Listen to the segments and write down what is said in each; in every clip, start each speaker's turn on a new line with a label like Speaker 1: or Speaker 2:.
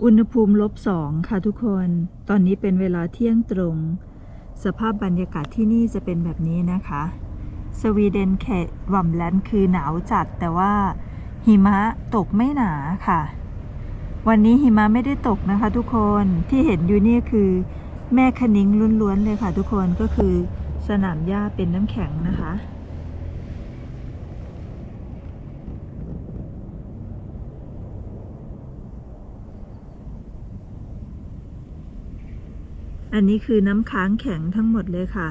Speaker 1: อุณหภูมิลบสองค่ะทุกคน ตอนนี้เป็นเวลาเที่ยงตรง สภาพบรรยากาศที่นี่จะเป็นแบบนี้นะคะ สวีเดนเขตวัมแลนด์คือหนาวจัดแต่ว่าหิมะตกไม่หนาค่ะ วันนี้หิมะไม่ได้ตกนะคะทุกคนที่เห็นอยู่นี่คือ แม่คะนิ้งล้วนๆเลยค่ะทุกคนก็คือสนามหญ้าเป็นน้ำแข็งนะคะ อันนี้คือน้ำค้างแข็งทั้งหมดเลยค่ะ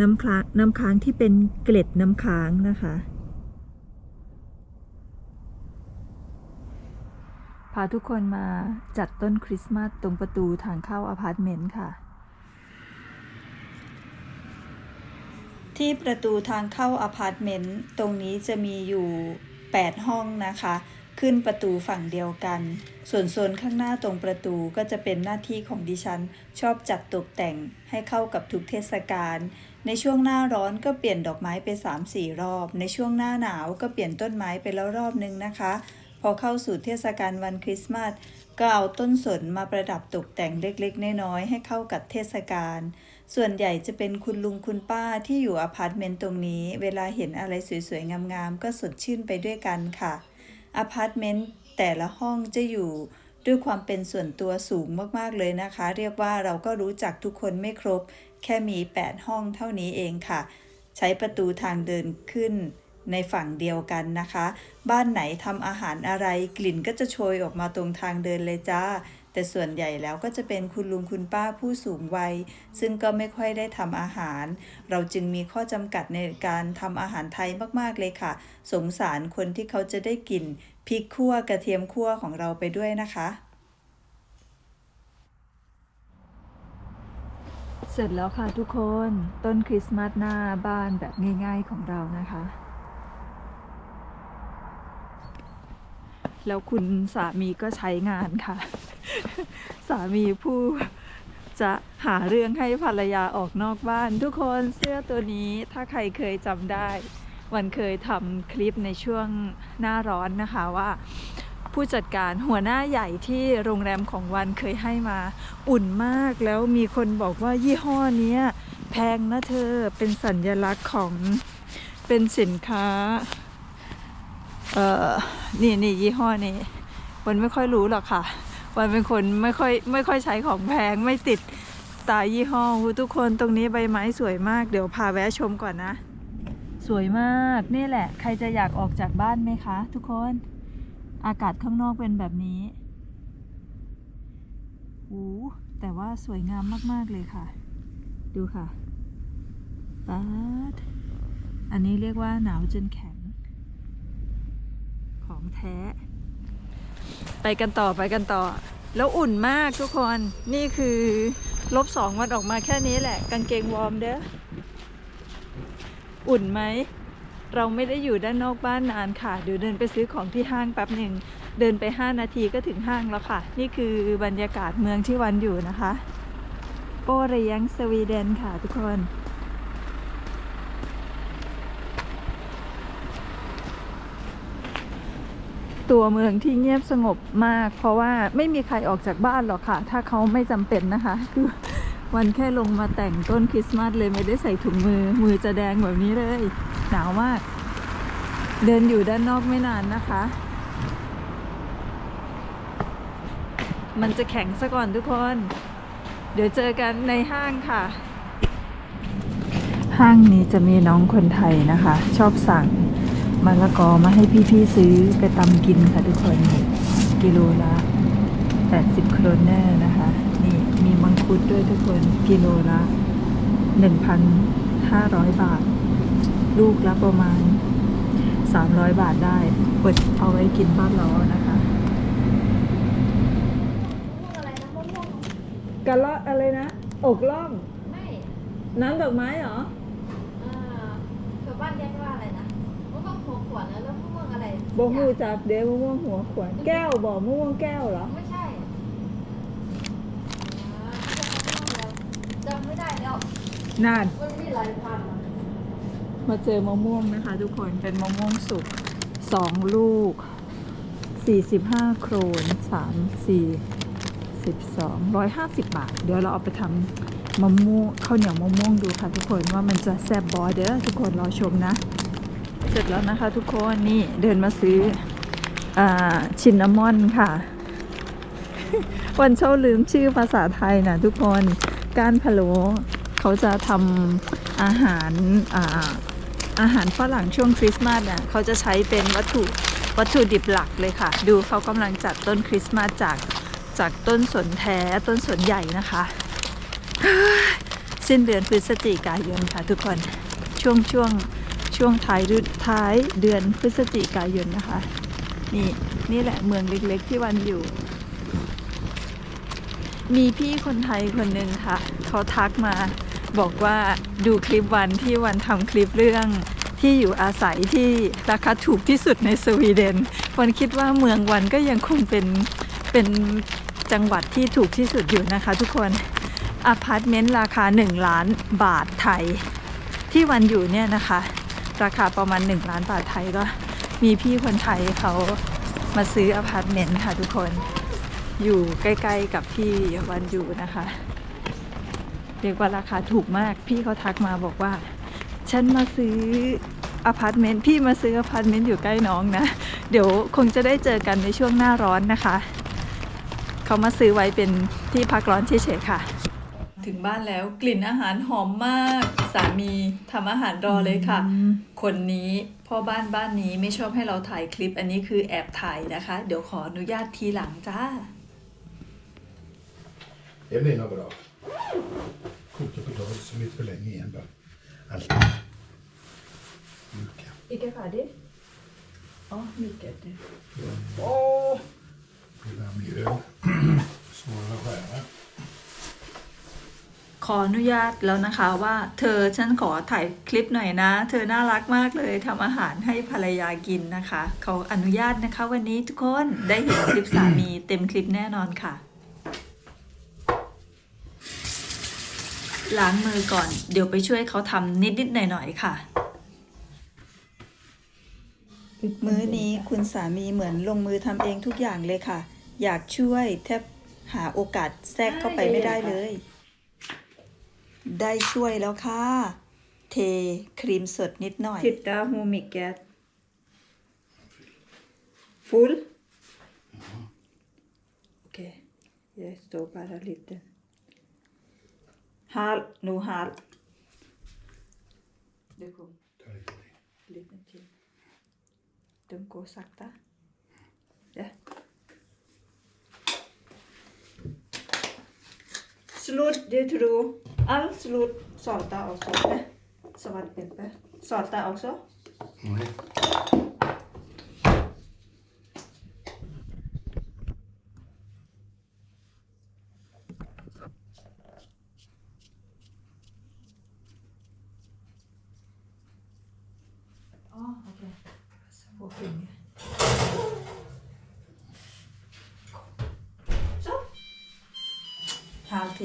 Speaker 1: น้ำค้างน้ำค้างที่เป็นเกล็ดน้ำค้างนะคะ พาทุกคนมาจัดต้นคริสต์มาสตรงประตูทางเข้าอพาร์ตเมนต์ค่ะ ที่ประตูทางเข้าอพาร์ตเมนต์ตรงนี้จะมีอยู่ 8 ห้องนะคะ ขึ้นประตูฝั่งเดียวกัน ส่วนโซนข้างหน้าตรงประตูก็จะเป็นหน้าที่ของดิฉัน ชอบจัดตกแต่งให้เข้ากับทุกเทศกาล ในช่วงหน้าร้อนก็เปลี่ยนดอกไม้ไป 3-4 รอบ ในช่วงหน้าหนาวก็เปลี่ยนต้นไม้ไปแล้วรอบนึงนะคะ พอเข้าสู่เทศกาลวันคริสต์มาสก็เอาต้นสนมาประดับตกแต่งเล็กๆ น้อยๆให้เข้ากับเทศกาล ส่วนใหญ่จะเป็นคุณลุงคุณป้าที่อยู่อพาร์ตเมนต์ตรงนี้ เวลาเห็นอะไรสวยๆ งามๆ ก็สดชื่นไปด้วยกันค่ะ อพาร์ตเมนต์แต่ละห้องจะอยู่ด้วยความเป็นส่วนตัวสูงมาก ๆ เลยนะคะ เรียกว่าเราก็รู้จักทุกคนไม่ครบ แค่มี 8 ห้องเท่านี้เองค่ะ ใช้ประตูทางเดินขึ้นในฝั่งเดียวกันนะคะ บ้านไหนทำอาหารอะไรกลิ่นก็จะโชยออกมาตรงทางเดินเลยจ้า แต่ส่วนใหญ่แล้วก็จะเป็นคุณลุงคุณป้าผู้สูงวัย ซึ่งก็ไม่ค่อยได้ทำอาหาร เราจึงมีข้อจำกัดในการทำอาหารไทยมากๆเลยค่ะ สงสารคนที่เขาจะได้กินพริกขั่วกระเทียมขั่วของเราไปด้วยนะคะเสร็จแล้วค่ะทุกคนต้นคริสต์มาสหน้าบ้านแบบง่าย ๆของเรานะคะ แล้วคุณสามีก็ใช้งานค่ะ สามีผู้จะหาเรื่องให้ภรรยาออกนอกบ้าน ทุกคนเสื้อตัวนี้ถ้าใครเคยจำได้ วันเคยทำคลิปในช่วงหน้าร้อนนะคะว่า ผู้จัดการหัวหน้าใหญ่ที่โรงแรมของวันเคยให้มาอุ่นมากแล้วมีคนบอกว่ายี่ห้อนี้แพงนะเธอเป็นสัญญลักษณ์ของเป็นสินค้า เอ่อ นี่นี่ยี่ห้อนี้วันไม่ค่อยรู้หรอกค่ะ วันเป็นคนไม่ค่อยไม่ค่อยใช้ของแพงไม่ติดตายี่ห้อทุกคนตรงนี้ใบไม้สวยมาก เดี๋ยวพาแวะชมก่อนนะ สวยมากนี่แหละ ใครจะอยากออกจากบ้านไหมคะ ทุกคน อากาศข้างนอกเป็นแบบนี้โอ้แต่ว่าสวยงามมากๆเลยค่ะ ดูค่ะปัดอันนี้เรียกว่าหนาวจนแข็ง ของแท้ ไปกันต่อไปกันต่อ แล้วอุ่นมากทุกคนนี่คือลบสองวันออกมาแค่นี้แหละ กางเกงวอร์มเด้ออุ่นไหม เราไม่ได้อยู่ด้านนอกบ้านนานค่ะ เดี๋ยวเดินไปซื้อของที่ห้างแป๊บหนึ่ง เดินไป 5 นาทีก็ถึงห้างแล้วค่ะ นี่คือบรรยากาศเมืองที่วันอยู่นะคะ โอเรียงสวีเดนค่ะทุกคน ตัวเมืองที่เงียบสงบมาก เพราะว่าไม่มีใครออกจากบ้านหรอกค่ะ ถ้าเขาไม่จำเป็นนะคะ คือวันแค่ลงมาแต่งต้นคริสต์มาสเลยไม่ได้ใส่ถุงมือ มือจะแดงแบบนี้เลย หนาวมาก เดินอยู่ด้านนอกไม่นานนะคะ มันจะแข็งซะก่อนทุกคน เดี๋ยวเจอกันในห้างค่ะ ห้างนี้จะมีน้องคนไทยนะคะ ชอบสั่ง มะละกอมาให้พี่ๆซื้อไปตำกินค่ะทุกคน กิโลละ 80 โครนเนอร์นะคะ นี่มีมังคุดด้วยทุกคนกิโลละ 1,500 บาท ลูกละประมาณ 300 บาทได้อดเอาไว้กินบ้านเรานะคะ
Speaker 2: อะไรนะมะม่วง
Speaker 1: กะเลาะอะไรนะ อกล่อง
Speaker 2: ไม่
Speaker 1: น้ำดอกไม้เหรอ
Speaker 2: เอ่อชาวบ้านเรียกว่าอะไรนะมะม่ วงหัวขวานแล้วแล้วมะม่วงอะไร
Speaker 1: บงหูจับเดี๋ยวมะม่วงหัวขวานแก้วบอกมะม่วงแก้วเหรอ
Speaker 2: ไม่ใช่อ่าจำไม่ได้แล้ว
Speaker 1: นาน
Speaker 2: มันมีหลายพันธุ์อะ
Speaker 1: มาเจอมะม่วงนะคะ ทุกคนเป็นมะม่วงสุกสองลูก 45 โครน 3 4 12 150 บาท เดี๋ยวเราเอาไปทำมะม่วงข้าวเหนียวมะม่วงดูค่ะทุกคนว่ามันจะแซ่บบอเด้อทุกคนรอชมนะ เสร็จแล้วนะคะทุกคนนี่เดินมาซื้ออชินนามอนค่ะ วันเช่าลืมชื่อภาษาไทยนะทุกคนก้านพะโล้เขาจะทำอาหารอาอาหารฝรั่งช่วงคริสต์มาสเนี่ยเขาจะใช้เป็นวัตถุวัตถุดิบหลักเลยค่ะ ดูเขากำลังจัดต้นคริสต์มาสจากจากต้นสนแท้ต้นสนใหญ่นะคะ สิ้นเดือนพฤศจิกายนค่ะทุกคนช่วงช่วง ช่วงท้ายฤดูท้ายเดือนพฤศจิกายนนะคะ นี่นี่แหละเมืองเล็กๆที่วันอยู่ มีพี่คนไทยคนหนึ่งค่ะ เขาทักมาบอกว่าดูคลิปวันที่วันทำคลิปเรื่องที่อยู่อาศัยที่ราคาถูกที่สุดในสวีเดน วันคิดว่าเมืองวันก็ยังคงเป็นเป็นจังหวัดที่ถูกที่สุดอยู่นะคะทุกคนอพาร์ตเมนต์ราคา 1 ล้านบาทไทย ที่วันอยู่เนี่ยนะคะ ราคาประมาณ 1 ล้านบาทไทยก็มีพี่คนไทยเขามาซื้ออพาร์ตเมนต์ค่ะทุกคนอยู่ใกล้ๆกับที่วันอยู่นะคะ เรียกว่าราคาถูกมากพี่เขาทักมาบอกว่า ฉันมาซื้ออพาร์ตเมนต์พี่มาซื้ออพาร์ตเมนต์อยู่ใกล้น้องนะ เดี๋ยวคงจะได้เจอกันในช่วงหน้าร้อนนะคะ เขามาซื้อไว้เป็นที่พักร้อนเฉยๆค่ะ ถึงบ้านแล้วกลิ่นอาหารหอมมาก สามีทำอาหารรอเลยค่ะ คนนี้พ่อบ้านบ้านนี้ไม่ชอบให้เราถ่ายคลิป อันนี้คือแอบถ่ายนะคะ เดี๋ยวขออนุญาตทีหลังจ้า
Speaker 3: Det blir nog bra. Kokta potatis som lite för länge igen bara. Allt. Mjuka.
Speaker 1: Ikke ferdig? Å, mycket.
Speaker 3: Åh! Blir varm i öl. Svårare att skära.
Speaker 1: ขออนุญาตแล้วนะคะว่าเธอฉันขอถ่ายคลิปหน่อยนะ เธอน่ารักมากเลยทำอาหารให้ภรรยากินนะคะ เขาอนุญาตนะคะวันนี้ทุกคนได้เห็นคลิปสามีเต็มคลิปแน่นอนค่ะ ล้างมือก่อนเดี๋ยวไปช่วยเขาทำนิดๆหน่อยๆค่ะมื้อนี้คุณสามีเหมือนลงมือทำเองทุกอย่างเลยค่ะ อยากช่วยแทบหาโอกาสแทรกเข้าไปไม่ได้เลย ได้ช่วยแล้วค่ะ เทครีมสดนิดหน่อย Titta hur mycket full Okej, jag står bara lite Halv, nu halv Det kom
Speaker 3: Ta lite till.
Speaker 1: lite till De går sakta Ja Slut, det tror อันสรุปสอด
Speaker 3: ตา
Speaker 1: ออกซะหมสวัสดีเป็นไปสอดตาออกซะ
Speaker 3: โอ้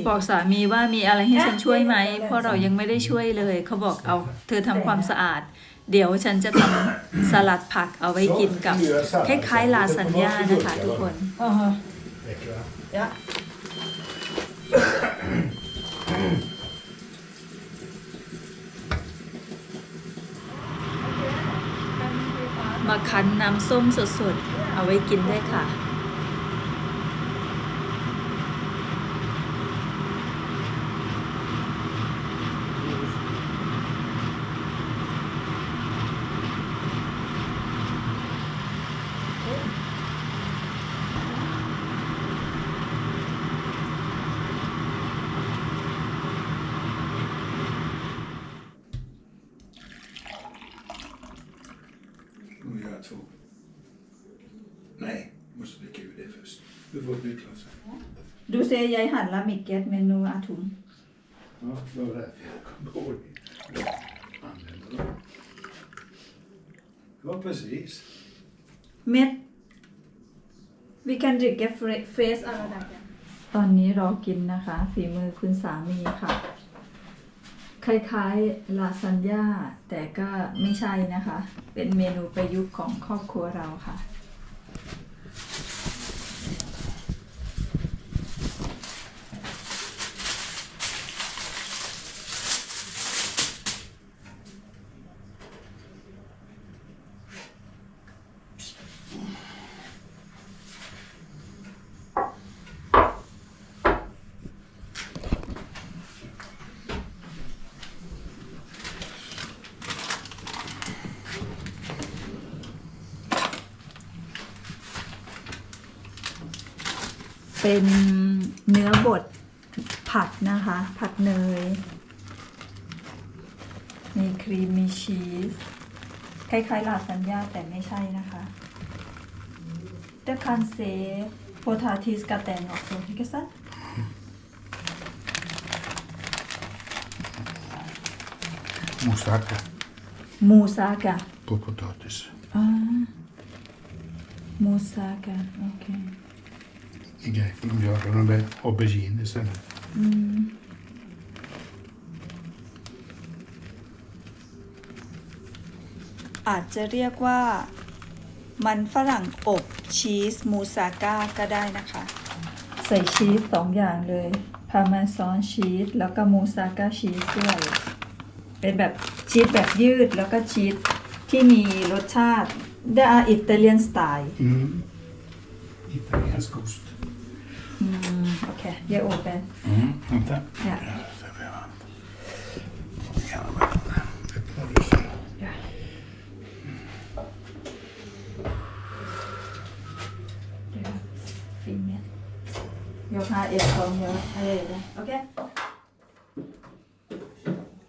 Speaker 1: บอกสามีว่ามีอะไรให้ฉันช่วยไหมเพราะเรายังไม่ได้ช่วยเลย เขาบอกเอา เธอทำความสะอาด เดี๋ยวฉันจะทำสลัดผักเอาไว้กินกับคล้ายๆลาซานญ่านะคะทุกคน
Speaker 3: Räcker va?
Speaker 1: Ja. มาคั้นน้ำส้มสดๆ เอาไว้กินได้ค่ะ
Speaker 3: Ska vi göra två? Nej, måste dricka ur det först. Du får ett nytt glas. här.
Speaker 1: ดูเซยายหันละมิกเกตเมนูอาถุง
Speaker 3: Ja, det var därför jag kom ihåg det. Använder dem. Ja, precis.
Speaker 1: เม็ด we can drink a face อะไรนะตอนนี้รอกินนะคะ ฝีมือคุณสามีค่ะ คล้ายๆลาซานญ่าแต่ก็ไม่ใช่นะคะ เป็นเมนูประยุกต์ของครอบครัวเราค่ะ เป็นเนื้อบดผัดนะคะ ผัดเนย มีครีมมีชีส คล้ายๆลาซานญ่าแต่ไม่ใช่นะคะ Det kan se potatisgratäng också, ikke sant?
Speaker 3: Moussaka
Speaker 1: Moussaka.
Speaker 3: på potatis.
Speaker 1: Ah. Moussaka, okej.
Speaker 3: Det är grejer de gör de med aubergine istället.
Speaker 1: อาจจะเรียกว่า มันฝรั่งอบชีสมูซาก้าก็ได้นะคะ ใส่ชีสสองอย่างเลยพาร์เมซานชีสแล้วก็มูซาก้าชีสด้วย เป็นแบบชีสแบบยืดแล้วก็ชีสที่มีรสชาติ Det är Italian style
Speaker 3: Mm. Italiensk ost.
Speaker 1: อืมโอเคเยอะโอเปน
Speaker 3: Mm. Vänta.
Speaker 1: Ja.
Speaker 3: Så får jag vänta. Gärna bara. Öppna du så.
Speaker 1: ฟิเมนยกห้าเอ็ดสองเยอะเอ้ยโอเค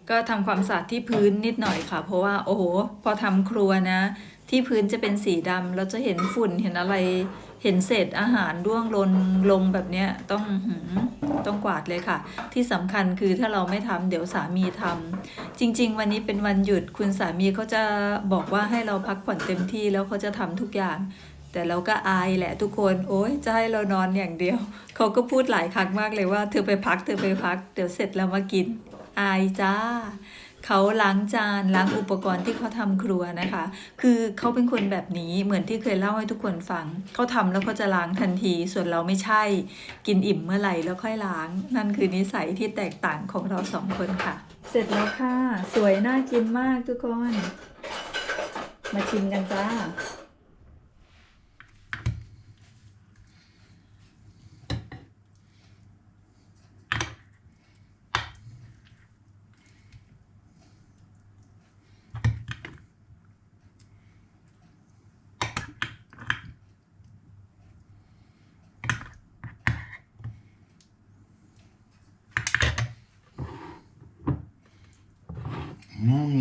Speaker 1: ก็ทำความสะอาดที่พื้นนิดหน่อยค่ะ เพราะว่าโอ้โห พอทำครัวนะ ที่พื้นจะเป็นสีดำเราจะเห็นฝุ่นเห็นอะไร เห็นเศษอาหารร่วงลนลงแบบเนี้ยต้องต้องกวาดเลยค่ะ ที่สำคัญคือถ้าเราไม่ทำเดี๋ยวสามีทำจริง ๆ วันนี้เป็นวันหยุดคุณสามีเขาจะบอกว่าให้เราพักผ่อนเต็มที่แล้วเขาจะทำทุกอย่าง แต่เราก็อายแหละทุกคนโอ๊ยจะให้เรานอนอย่างเดียวเขาก็พูดหลายครั้งมากเลยว่าเธอไปพักเธอไปพัก เดี๋ยวเสร็จแล้วมากิน อายจ้า เขาล้างจานล้างอุปกรณ์ที่เขาทำครัวนะคะ คือเขาเป็นคนแบบนี้เหมือนที่เคยเล่าให้ทุกคนฟังเขาทำแล้วเขาจะล้างทันที ส่วนเราไม่ใช่ กินอิ่มเมื่อไหร่แล้วค่อยล้าง นั่นคือนิสัยที่แตกต่างของเราสองคนค่ะ เสร็จแล้วค่ะ สวยน่ากินมากทุกคน มาชิมกันจ้า
Speaker 3: Mm.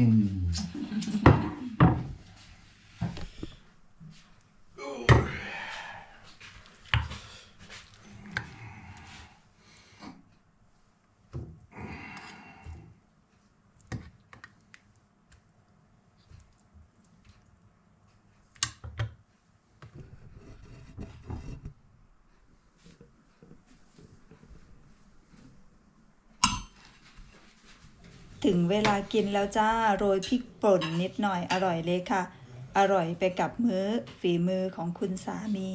Speaker 1: ถึงเวลากินแล้วจ้า โรยพริกป่นนิดหน่อยอร่อยเลยค่ะ อร่อยไปกับมื้อฝีมือของคุณสามี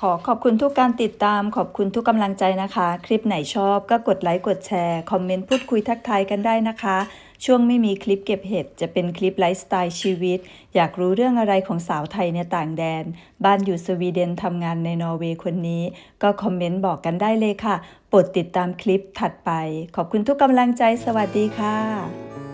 Speaker 1: ขอขอบคุณทุกการติดตามขอบคุณทุกกำลังใจนะคะ คลิปไหนชอบก็กดไลค์กดแชร์ คอมเมนต์พูดคุยทักทายกันได้นะคะ ช่วงไม่มีคลิปเก็บเห็ด จะเป็นคลิปไลฟ์สไตล์ชีวิต อยากรู้เรื่องอะไรของสาวไทยในต่างแดน บ้านอยู่สวีเดนทำงานในนอร์เวย์คนนี้ ก็คอมเมนต์บอกกันได้เลยค่ะ โปรดติดตามคลิปถัดไป ขอบคุณทุกกำลังใจสวัสดีค่ะ